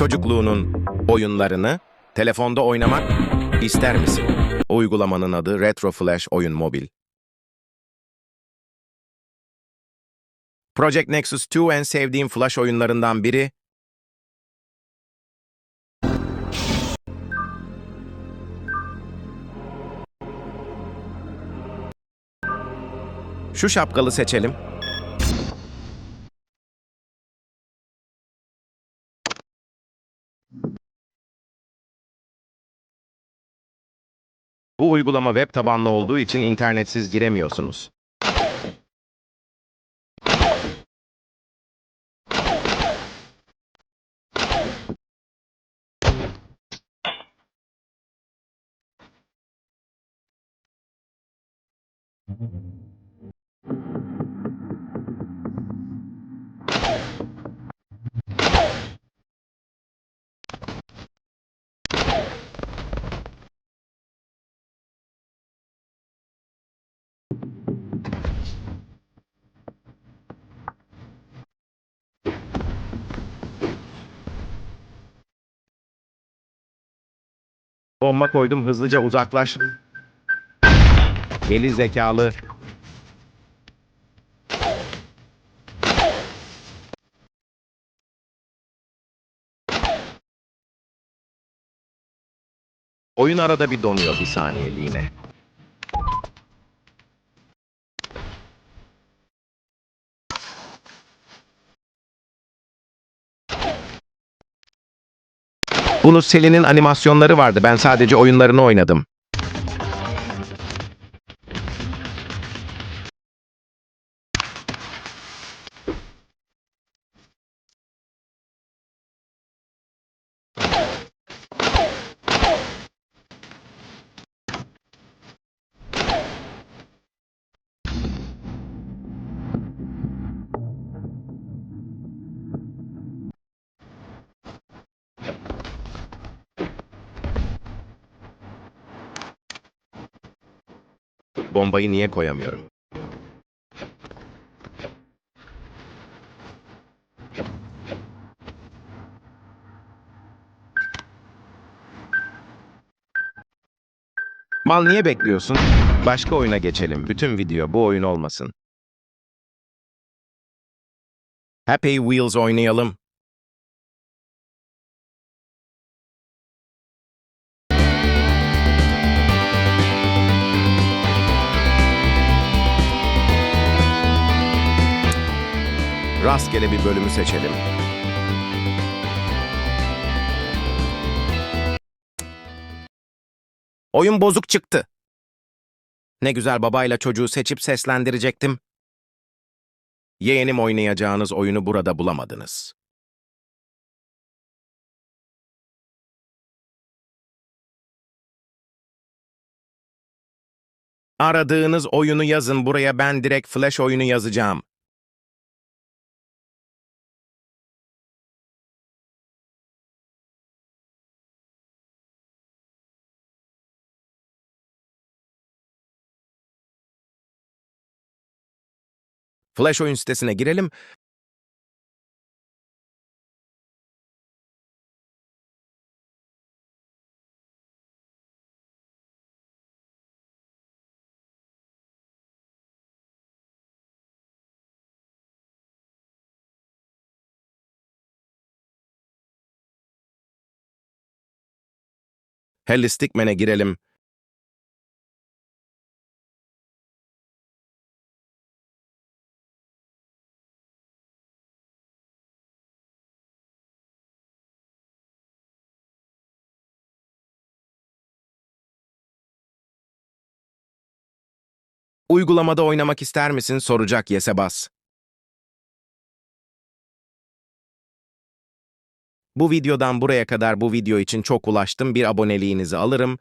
Çocukluğunun oyunlarını telefonda oynamak ister misin? Uygulamanın adı Retro Flash Oyun Mobil. Project Nexus 2 en sevdiğim Flash oyunlarından biri. Şu şapkalı seçelim. Bu uygulama web tabanlı olduğu için internetsiz giremiyorsunuz. Bomba koydum hızlıca uzaklaş. Geli zekalı. Oyun arada bir donuyor bir saniyeliğine. Bunu Selin'in animasyonları vardı. Ben sadece oyunlarını oynadım. Bombayı niye koyamıyorum? Mal niye bekliyorsun? Başka oyuna geçelim. Bütün video bu oyun olmasın. Happy Wheels oynayalım. Rastgele bir bölümü seçelim. Oyun bozuk çıktı. Ne güzel babayla çocuğu seçip seslendirecektim. Yeğenim oynayacağınız oyunu burada bulamadınız. Aradığınız oyunu yazın buraya ben direkt flash oyunu yazacağım. Flash oyun sitesine girelim. Hellisticman'e girelim. Uygulamada oynamak ister misin soracak Yes'e bas. Bu videodan buraya kadar bu video için çok ulaştım. Bir aboneliğinizi alırım.